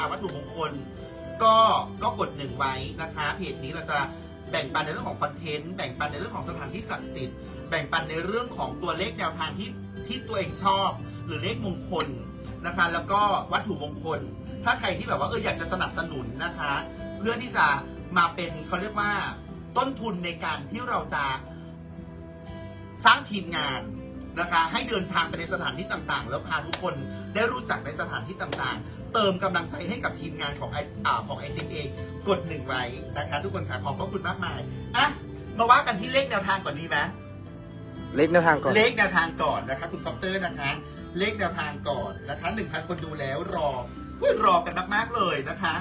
าวัตถุมงคล ก็ก็กดหนึ่งไว้นะคะเพจนี้เราจะแบ่งปันในเรื่องของคอนเทนต์แบ่งปันในเรื่องของสถานที่ศักดิ์สิทธิ์แบ่งปันในเรื่องของตัวเลขแนวทางที่ที่ตัวเองชอบ หรือเลขมงคลนะคะ แล้วก็วัตถุมงคล ถ้าใครที่แบบว่าเอออยากจะสนับสนุนนะคะ เพื่อที่จะมาเป็นเขาเรียกว่าต้นทุนในการที่เราจะสร้างทีมงานนะคะ ให้เดินทางไปในสถานที่ต่างๆ แล้วพาทุกคนได้รู้จักในสถานที่ต่างๆ เติมกำลังใจให้กับทีมงานของไออ่าของไอทีเองกดหนึ่งไว้นะคะทุกคนค่ะขอบพระคุณมากมายอะมาว่ากันที่เลขแนวทางก่อนดีไหมเล็กแนวทางก่อนเลขแนวทางก่อนนะคะคุณคอปเตอร์นะคะ เลขแนวทางก่อนนะคะหนึ่งพันคนดูแล้วรอเฮ้ยรอกันมากๆเลยนะคะ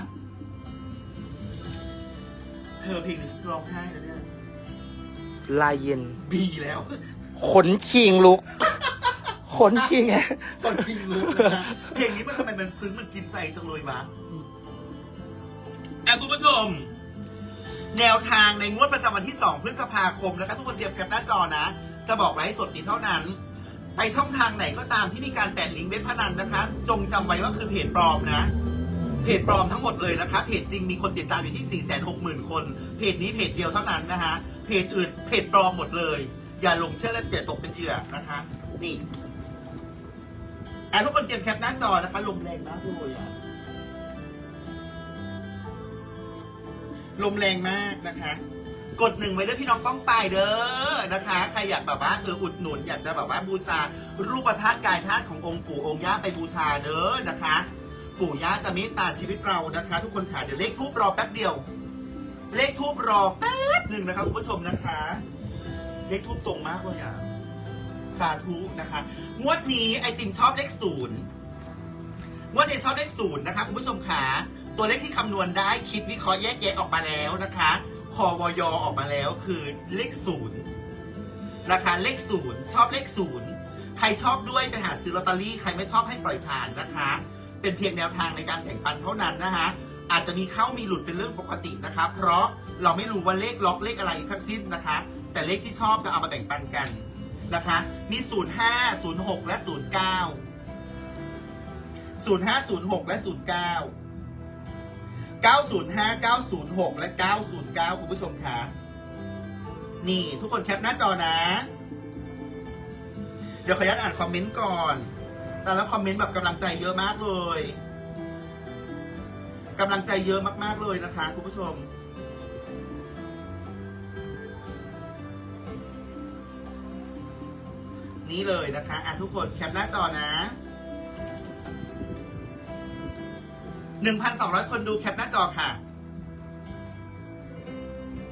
เธอเพลงนี้ร้องไห้แล้วเนี่ยลายเย็น บีแล้ว ขนคิงลุก ขนคิงไงคนพิงรู้นะคะเพลงนี้มันทำไมมันซึ้งมันกินใจจังเลยวะอะคุณผู้ชม แนวทางในงวดประจำวันที่ 2 พฤษภาคมนะคะทุกคนเตรียมแคปหน้าจอนะ จะบอกไลฟ์สดนี้เท่านั้น ไปช่องทางไหนก็ตามที่มีการแปะลิงก์เว็บพนันนะคะ จงจำไว้ว่าคือเพจปลอมนะเพจปลอมทั้งหมดเลยนะคะเพจจริงมีคนติดตามอยู่ที่ 4 6 0 0 0 0 คน เพจนี้เพจเดียวเท่านั้นนะคะเพจอื่นเพจปลอมหมดเลย อย่าหลงเชื่อและอย่าตกเป็นเหยื่อนะคะ นี่ อะทุกคนเตรียมแคปหน้าจอนะคะลมแรงมากเลยอะลมแรงมากนะคะ กดหนึ่งไว้ด้วยพี่น้องป้องปายเด้อนะคะ ใครอยากแบบว่าเอออุดหนุน อยากจะแบบว่าบูชารูปธาตุกายธาตุขององค์ปู่องค์ย่าไปบูชาเด้อนะคะ ปู่ย่าจะเมตตาชีวิตเรานะคะ ทุกคนค่ะเดี๋ยวเลขทูบรอแป๊บเดียว เลขทูบรอแป๊บหนึ่งนะคะคุณผู้ชมนะคะ เลขทูบตรงมากเลยอะ สาธุนะคะ งวดนี้ไอติมชอบเลขศูนย์งวดนี้ชอบเลขศูนย์นะคะคุณผู้ชมขาตัวเลขที่คำนวณได้คิดวิเคราะห์แยกแยะออกมาแล้วนะคะคอวยออกมาแล้วคือเลขศูนย์นะคะเลขศูนย์ชอบเลขศูนย์ใครชอบด้วยไปหาซื้อลอตเตอรี่ใครไม่ชอบให้ปล่อยผ่านนะคะ เป็นเพียงแนวทางในการแบ่งปันเท่านั้นนะคะอาจจะมีเข้ามีหลุดเป็นเรื่องปกตินะคะเพราะเราไม่รู้ว่าเลขล็อกเลขอะไรทั้งสิ้นนะคะ แต่เลขที่ชอบจะเอามาแบ่งปันกัน นะคะ มี05 06และ09 05 06และ09 905 906และ909คุณผู้ชมคะนี่ ทุกคนแคปหน้าจอนะ เดี๋ยวขออนุญาตอ่านคอมเมนต์ก่อน แต่ละคอมเมนต์แบบกำลังใจเยอะมากเลยกำลังใจเยอะมากๆเลยนะคะคุณผู้ชม นี่เลยนะคะอะทุกคนแคปหน้าจอนะ 1,200 คนดูแคปหน้าจอค่ะ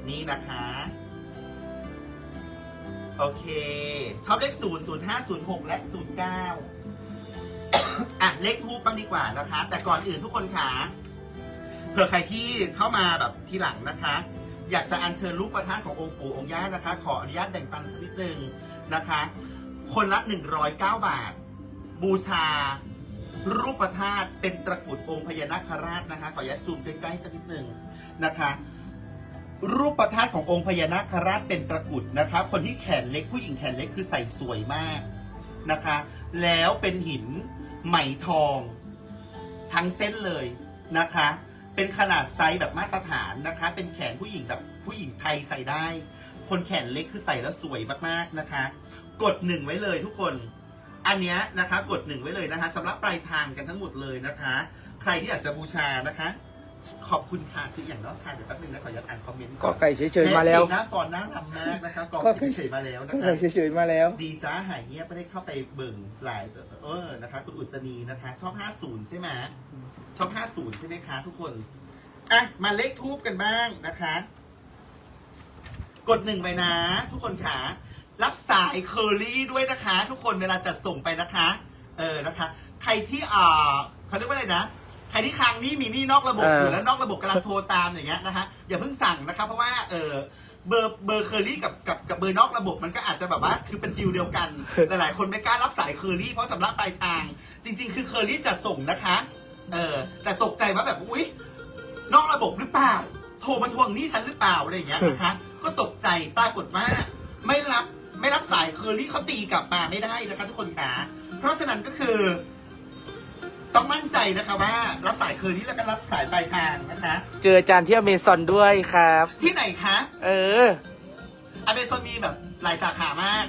นี่นะคะ โอเค ชอบเลข 0 0 5 0 6 และ 09 อะ เลขทูปบ้างดีกว่านะคะ แต่ก่อนอื่นทุกคนค่ะเผื่อใครที่เข้ามาแบบทีหลังนะคะ อยากจะอัญเชิญรูปประธานขององค์ปู่องค์ย่านะคะ ขออนุญาตแบ่งปันสักนิดนึงนะคะ คนละ 109 บาท บูชา รูปธาตุเป็นตระกุดองค์พญานาคราชนะคะ ขออนุญาตซูมใกล้ๆสักนิดหนึ่งนะคะ รูปธาตุขององค์พญานาคราชเป็นตระกุดนะคะ คนที่แขนเล็กผู้หญิงแขนเล็กคือใส่สวยมากนะคะ แล้วเป็นหินไหมทอง ทั้งเส้นเลยนะคะ เป็นขนาดไซส์แบบมาตรฐานนะคะ เป็นแขนผู้หญิงแบบผู้หญิงไทยใส่ได้ คนแขนเล็กคือใส่แล้วสวยมากๆนะคะ กดหนึ่งไว้เลยทุกคน อันเนี้ยนะคะกดหนึ่งไว้เลยนะคะสำหรับปลายทางกันทั้งหมดเลยนะคะ ใครที่อยากจะบูชานะคะ ขอบคุณค่ะคืออย่างน้อยค่ะเดี๋ยวแป๊บนึงนะขออนุญาตอ่านคอมเมนต์ก็ไก่เฉยๆมาแล้วหน้าฟอนหน้าลำมากนะคะกอก็ไก่เฉยๆมาแล้วนะก็คะไก่เฉยๆมาแล้ว ดีจ้าหายเงียบไม่ได้เข้าไปเบิ่งหลายเออนะคะ คุณอุศนีนะคะชอบ 50 ใช่ไหมชอบ 50 ใช่ไหมคะ ทุกคนอะมาเลขทูบกันบ้างนะคะ กดหนึ่งไปนะ ทุกคนค่ะ รับสายเคอรี่ด้วยนะคะ ทุกคนเวลาจัดส่งไปนะคะ เออนะคะ ใครที่อ่าเขาเรียกว่าอะไรนะใครที่ค้างหนี้มีหนี้นอกระบบอยู่เออแล้วนอกระบบกำลังโทรตามอย่างเงี้ยนะคะอย่าเพิ่งสั่งนะคะเพราะว่าเออเบอร์เบอร์เคอรี่กับกับกับเบอร์นอกระบบมันก็อาจจะแบบว่าคือเป็นฟิลเดียวกัน หลายๆ คนไม่กล้ารับสายเคอรี่เพราะสำหรับปลายทาง จริง ๆ คือเคอรี่จัดส่งนะคะเออแต่ตกใจว่าแบบอุ๊ย นอกระบบหรือเปล่า โทรมาทวงหนี้ฉันหรือเปล่าอะไรอย่างเงี้ยนะคะ ก็ตกใจปรากฏว่าไม่รับ ไม่รับสายเคอรี่เขาตีกลับมาไม่ได้นะคะทุกคนค่ะเพราะฉะนั้นก็คือ ต้องมั่นใจนะคะว่า รับสายคืนนี้แล้วก็รับสายปลายทางนะคะ เจออาจารย์ที่อเมซอนด้วยครับ ที่ไหนคะเออ อเมซอนมีแบบหลายสาขามาก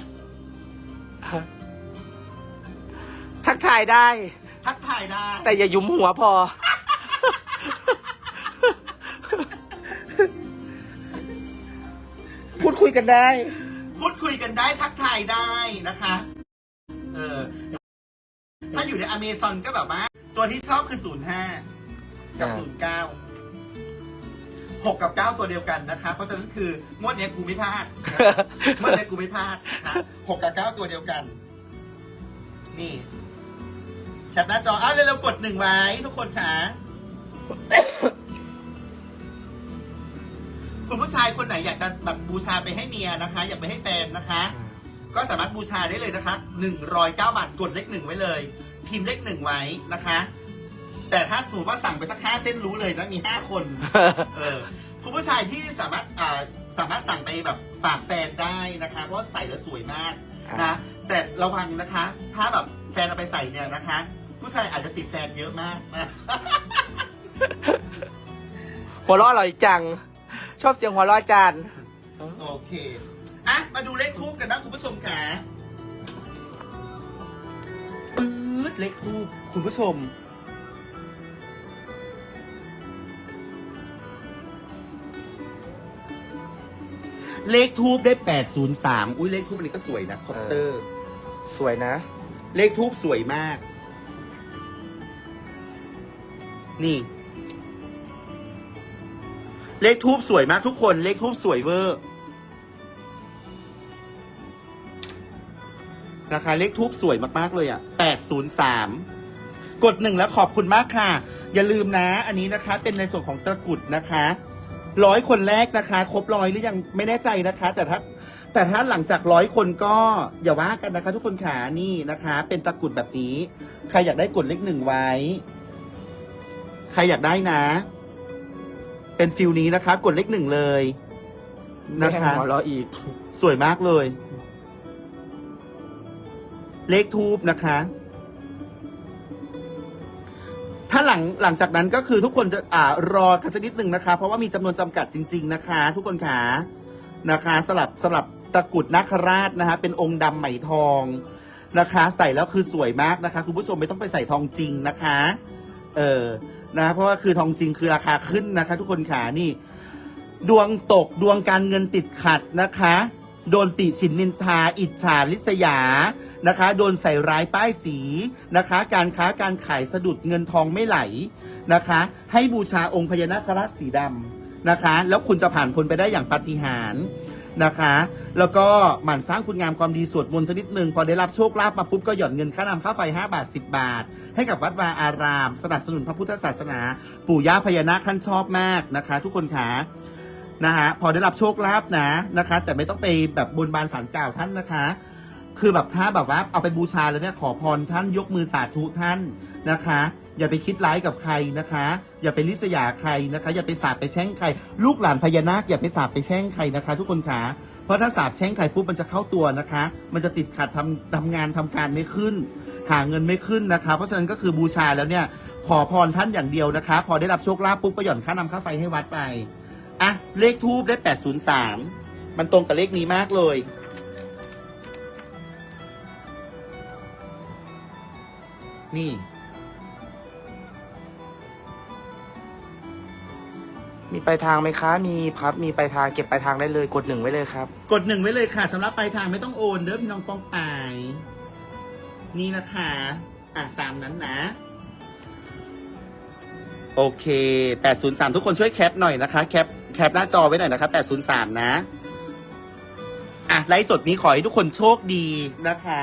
ทักทายได้ ทักทายได้แต่อย่ายุมหัวพอ พูดคุยกันได้ พูดคุยกันได้ทักทายได้นะคะ เออ ถ้าอยู่ในอเมซอนก็แบบว่า ตัวที่ชอบคือศูนย์ห้ากับอ่าศูนย์เก้าหกกับเก้าตัวเดียวกันนะคะ เพราะฉะนั้นคืองวดเนี้ยกูไม่พลาดนะคะงวดเนี้ยกูไม่พลาดนะคะหกกับเก้าตัวเดียวกัน นี่แคปหน้าจออ้าวเร็วๆกดหนึ่งไว้ทุกคนค่ะ คุณผู้ชายคนไหนอยากจะแบบบูชาไปให้เมียนะคะ อยากไปให้แฟนนะคะ ก็สามารถบูชาได้เลยนะคะหนึ่งร้อยเก้าบาทกดเลขหนึ่งไว้เลย พิมพ์เลขหนึ่งไว้นะคะ แต่ถ้าสมมติว่าสั่งไปสักห้าเส้นรู้เลยนะมีห้าคน เออคุณผู้ชายที่สามารถอ่าสามารถสั่งไปแบบฝากแฟนได้นะคะ เพราะว่าใส่แล้วสวยมากนะ แต่ระวังนะคะ ถ้าแบบแฟนเอาไปใส่เนี่ยนะคะ ผู้ชายอาจจะติดแฟนเยอะมากนะหัวเราะอร่อยจัง ชอบเสียงหัวเราะอาจารย์ โอเค อะ มาดูเลขทูบกันนะคุณผู้ชมค่ะปื๊ดเลขทูบคุณผู้ชม เลขทูบได้ 803 อุ้ยเลขทูบอันนี้ก็สวยนะคอปเตอร์ สวยนะ เลขทูบสวยมาก นี่ เลขทูบสวยมากทุกคน เลขทูบสวยเวอร์ราคาเลขทูบสวยมาก ๆ เลยอะ803กดหนึ่งแล้วขอบคุณมากค่ะ อย่าลืมนะ อันนี้นะคะ เป็นในส่วนของตะกรุดนะคะร้อยคนแรกนะคะ ครบร้อยหรือยังไม่แน่ใจนะคะ แต่ถ้าแต่ถ้าหลังจากร้อยคนก็อย่าว่ากันนะคะ ทุกคนขานี่นะคะ เป็นตะกรุดแบบนี้ ใครอยากได้กดเลขหนึ่งไว้ ใครอยากได้นะ เป็นฟิลนี้นะคะ กดเลขหนึ่งเลยไม่นะให้คะ หัวเราะอีก สวยมากเลย เลขทูบนะคะ ถ้าหลังหลังจากนั้นก็คือทุกคนจะอ่ารอกันสักนิดหนึ่งนะคะ เพราะว่ามีจำนวนจำกัดจริง ๆ นะคะ ทุกคนขานะคะสลับสำหรับตะกรุดนาคราชนะคะ เป็นองค์ดำไหมทองนะคะ ใส่แล้วคือสวยมากนะคะ คุณผู้ชมไม่ต้องไปใส่ทองจริงนะคะ เออ นะเพราะว่าคือทองจริงคือราคาขึ้นนะคะ ทุกคนขานี่ ดวงตกดวงการเงินติดขัดนะคะ โดนติฉินนินทา อิจฉาลิษยานะคะ โดนใส่ร้ายป้ายสีนะคะ การค้าการขายสะดุดเงินทองไม่ไหลนะคะ ให้บูชาองค์พญานาคราชสีดำนะคะ แล้วคุณจะผ่านพ้นไปได้อย่างปาฏิหาริย์ นะคะ แล้วก็หมั่นสร้างคุณงามความดีสวดมนต์สักนิดหนึ่งพอได้รับโชคลาภมาปุ๊บก็หย่อนเงินค่าน้ำค่าไฟ 5 บาท 10 บาท ให้กับวัดวาอาราม สนับสนุนพระพุทธศาสนา ปู่ย่าพญานาคท่านชอบมากนะคะ ทุกคนขานะฮะพอได้รับโชคลาภนะนะคะ แต่ไม่ต้องไปแบบบนบานสารกล่าวท่านนะคะคือแบบถ้าแบบว่าเอาไปบูชาแล้วเนี่ยขอพรท่านยกมือสาธุท่านนะคะ อย่าไปคิดร้ายกับใครนะคะ อย่าไปลิษยาใครนะคะ อย่าไปสาบไปแช่งใคร ลูกหลานพญานาคอย่าไปสาบไปแช่งใครนะคะ ทุกคนขาเพราะถ้าสาบแช่งใครปุ๊บมันจะเข้าตัวนะคะ มันจะติดขัดทำทำงานทำการไม่ขึ้น หาเงินไม่ขึ้นนะคะ เพราะฉะนั้นก็คือบูชาแล้วเนี่ยขอพรท่านอย่างเดียวนะคะ พอได้รับโชคลาภปุ๊บก็หย่อนค่าน้ำค่าไฟให้วัดไปอะเลขทูบได้803มันตรงกับเลขนี้มากเลยนี่ มีปลายทางไหมคะ มีครับ มีปลายทางเก็บปลายทางได้เลย กดหนึ่งไว้เลยครับ กดหนึ่งไว้เลยค่ะสำหรับปลายทางไม่ต้องโอนเด้อพี่น้องปองปายนี่นะคะอะตามนั้นนะ โอเค 803 ทุกคนช่วยแคปหน่อยนะคะ แคปแคปหน้าจอไว้หน่อยนะคะ803 นะ อะไลฟ์สดนี้ขอให้ทุกคนโชคดีนะคะ